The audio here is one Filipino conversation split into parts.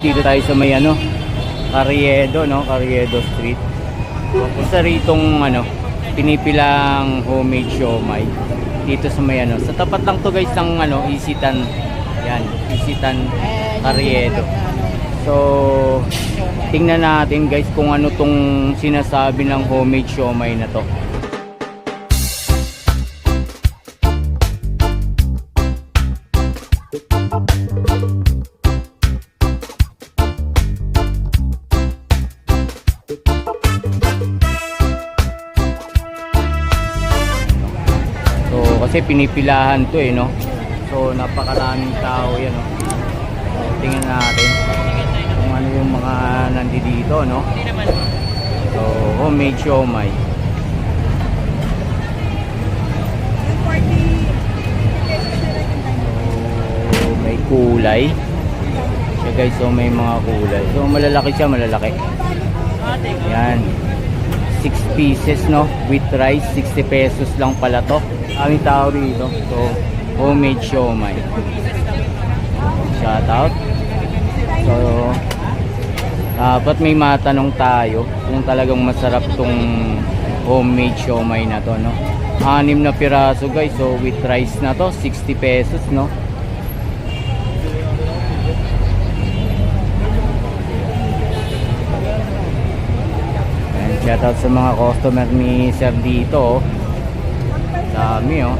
Dito tayo sa may ano, Carriedo, no? Carriedo Street. Isa ritong ano, pinipilang homemade siomay. Dito sa may ano, sa tapat lang to guys ng ano, Isitan. Yan, Isitan Carriedo. So, tingnan natin guys kung ano tong sinasabi ng homemade siomay na to. Kasi pinipilahan to eh, no? So, napakaraming tao yan, no? So, tingnan natin kung ano yung mga nandito, no? So, homemade siomay. So, may kulay. Siya guys, so may mga kulay. So, malalaki siya, malalaki. Yan. 6 pieces no with rice 60 pesos lang pala to aming tao rito. So homemade siomay. Shout out. So dapat may matanong tayo kung talagang masarap tong homemade siomay na to no? Anim na piraso guys. So with rice na to 60 pesos no? Ayan, shoutout sa mga customer ni Sir dito. oh. Dami oh.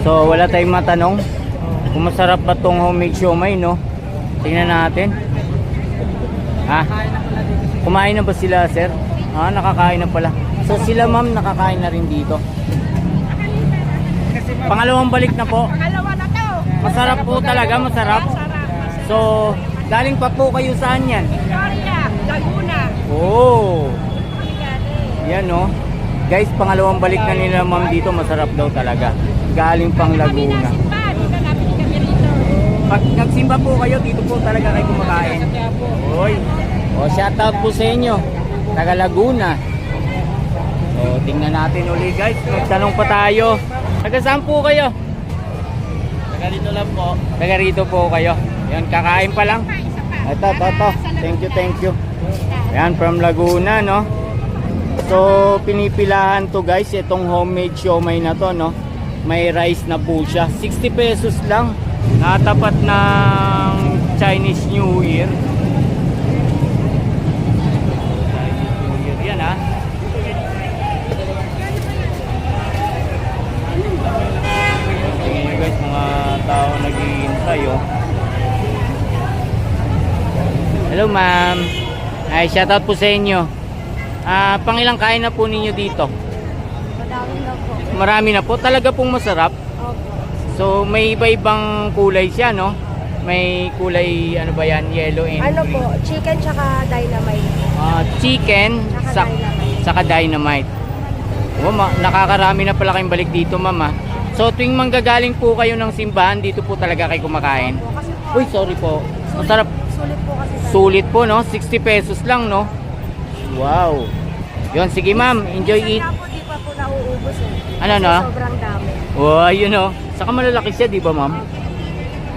So wala tayong matanong kung masarap ba tong homemade siomay no. Tingnan natin. Ha? Kumain na ba sila sir? Ah, nakakain na pala. So sila ma'am nakakain na rin dito. Pangalawang balik na po. Pangalawa na to. Masarap po talaga, masarap. So, galing pa po kayo saan yan? Victoria, Laguna. Oh, yan no. Guys, pangalawang balik na nila ma'am dito, masarap daw talaga. Galing pang Laguna. Rito. Pag nagsimba po kayo, dito po talaga kayo kumakain. Oy. O, shoutout po sa inyo. Taga Laguna. O, tingnan natin uli guys. Magtanong pa tayo. Taga saan po kayo? Taga dito lang po. Taga rito po kayo. Yan, kakain pa lang. Ito, ito, ito. Thank you, thank you. Yan, from Laguna, no? So, pinipilahan to guys, itong homemade siomay na to, no? May rice na po siya. 60 pesos lang. Natapat ng Chinese New Year. Yan, ha? Tingnan nyo guys, mga tao naghihintay, oh. Hello ma'am. Ay, shoutout po sa inyo. Ah, pangilang kain na po ninyo dito? Madami na po. Marami na po. Talaga pong masarap. Opo. So, may iba-ibang kulay siya, no? May kulay, ano ba yan? Yellow and Ano green. po, chicken tsaka dynamite. Ah, chicken, Tsaka sa, dynamite. saka dynamite. Oh, ma- nakakarami na pala kayong balik dito, ma'am. ah. So, tuwing manggagaling po kayo ng simbahan, dito po talaga kayo kumakain. Opo, kasi po, Uy, sorry po. Masarap. Sulit po kasi. tayo. Sulit po, no? 60 pesos lang, no? Wow. Yon, sige ma'am. Enjoy Minsan it. nga po, di pa po nauubos eh. Ano, Kasi no? Sobrang dami. Wow, yun, no? Saka malalaki siya, di ba, ma'am?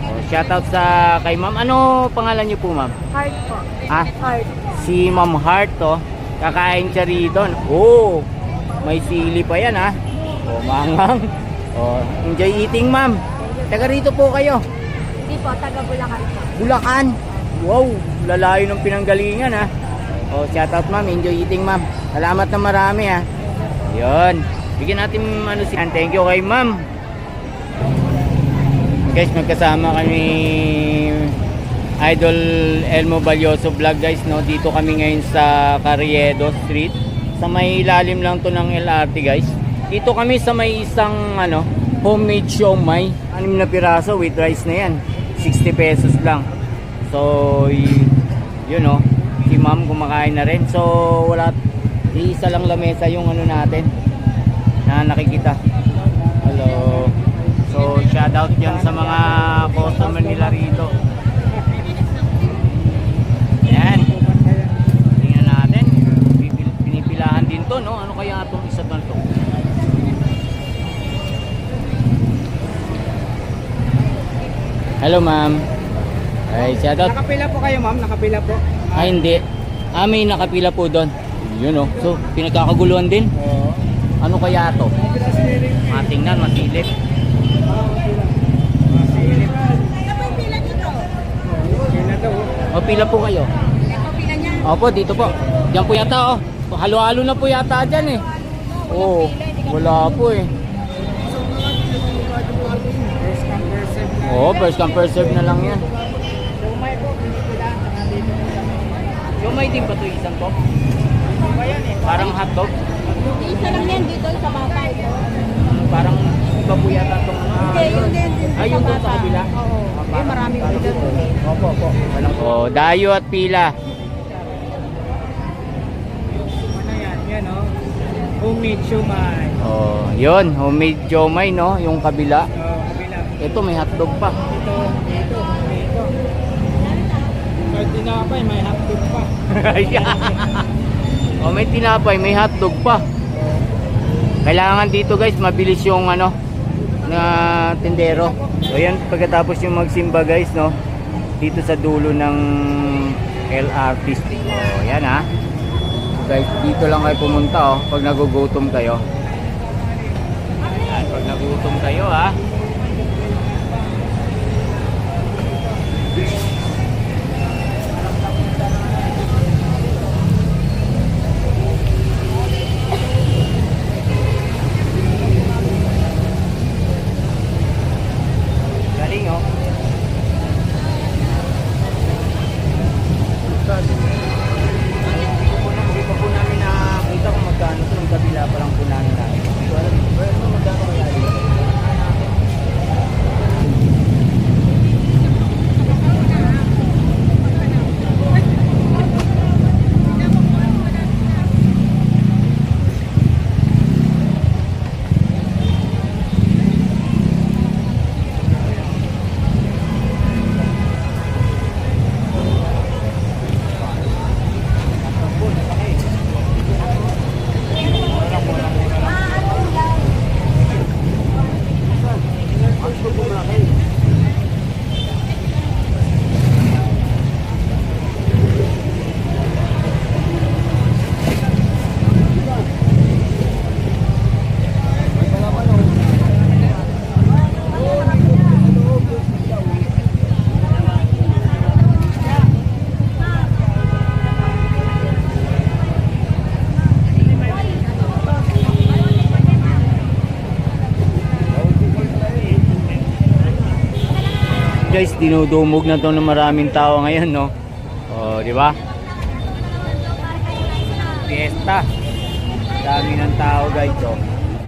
Oh, shoutout sa kay ma'am. Ano pangalan niyo po, ma'am? Heart po. Ah, Heart. si Ma'am Heart, to. Kakain siya rito. Oh, may sili pa yan, ha? Oh, mangang. Oh, enjoy eating, ma'am. Taga rito po kayo. Hindi po, taga Bulacan po. Bulacan. Wow, lalayo ng pinanggalingan ha. Oh, shout out ma'am, enjoy eating ma'am. Salamat na marami ha. 'Yon. Bigyan natin ano si Thank you kay ma'am. Guys, magkasama kami Idol Elmo Balyoso Vlog guys, no. Dito kami ngayon sa Carriedo Street. Sa may ilalim lang to ng LRT guys. Dito kami sa may isang ano, homemade siomay. Anim na piraso with rice na yan. 60 pesos lang. So, yun oh. Si ma'am kumakain na rin. So, wala iisa lang lamesa yung ano natin na nakikita. Hello. So, shout out yan sa mga customer nila rito. Yan. Tingnan natin. Pinipilahan din to, no? Ano kaya itong isa to? to? Hello, ma'am. Ay, shout out. Nakapila po kayo ma'am, nakapila po. Ah, hindi. Ah, may nakapila po doon. Yun oh. So, pinagkakaguluhan din. Oo. Ano kaya to? Matingnan, masilip. Oo, pila. Masilip. Pila daw. O, pila po kayo. Opo, dito po. Diyan po yata, oh. Halo-halo na po yata dyan eh. Oo, wala po eh. Oo, first come first serve na lang yan. Siomay po, pila. Saka dito po sa Yung may din ba ito isang to? Eh? Parang hotdog? Isa lang yan dito sa bata ito. Parang iba po yata itong... Hindi, yun din. Ah, yung doon sa bata. kabila? Oo. Eh, maraming order doon eh. Opo, opo. Oh, dayo at pila. Ano yan? Yan oh. Homemade siomay. Oh, yun, homemade siomay, no? Yung kabila. Oo, kabila. Ito, may hotdog pa. Dito, dito, dito. May tinapay, may hotdog pa. oh, may tinapay, may hotdog pa. Kailangan dito guys, mabilis yung ano na tindero. So yan, pagkatapos yung magsimba guys, no? Dito sa dulo ng LRT. Oh, yan ha. Guys, dito lang kayo pumunta oh, pag nagugutom kayo. Yan, pag nagutom kayo ha. Galing oh. Hindi pa po namin nakakita kung magkano ito. Yung kabila pa lang po namin nakita. So, alam mo, pero ano magkano kaya yun? Guys, dinudumog na to ng maraming tao ngayon, no? Oh, di ba? Fiesta. Dami ng tao, guys, oh.